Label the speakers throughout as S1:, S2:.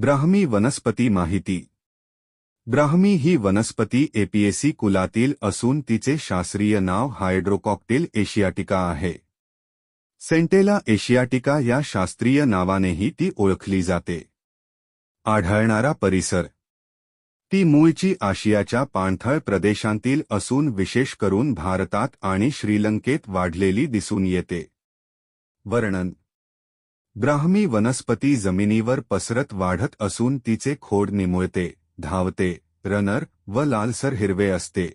S1: ब्राह्मी वनस्पती माहिती. ब्राह्मी ही वनस्पती एपीएसी कुलातील असून तिचे शास्त्रीय नाव हायड्रोकॉक्टेल एशियाटिका आहे. सेंटेला एशियाटिका या शास्त्रीय नावानेही ती ओळखली जाते. आढळणारा परिसर. ती मूळची आशियाच्या पाणथळ प्रदेशांतील असून विशेष करून भारतात आणि श्रीलंकेत वाढलेली दिसून येते. वर्णन. ब्राह्मी वनस्पती जमिनीवर पसरत वाढत असून तिचे खोड निमुळते धावते रनर व लालसर हिरवे असते.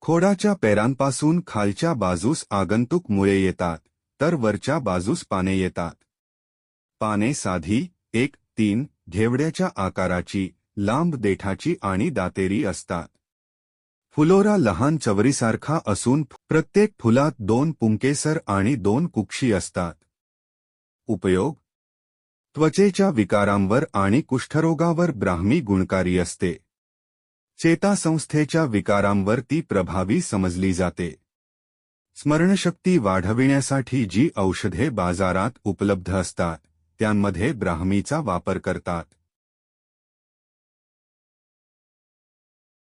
S1: खोडाच्या पेरांपासून खालच्या बाजूस आगंतुक मुळे येतात तर वरच्या बाजूस पाने येतात. पाने साधी एक तीन घेवड्याच्या आकाराची लांब देठाची आणि दातेरी असतात. फुलोरा लहान चवरीसारखा असून प्रत्येक फुलात दोन पुंकेसर आणि दोन कुक्षी असतात. उपयोग? त्वचेच्या विकारांवर आणि कुष्ठरोगावर ब्राह्मी गुणकारी असते. चेतासंस्थेच्या विकारांवर ती प्रभावी समजली जाते. स्मरणशक्ती वाढविण्यासाठी जी औषधे बाजारात उपलब्ध असतात त्यांमध्ये ब्राह्मीचा वापर करतात.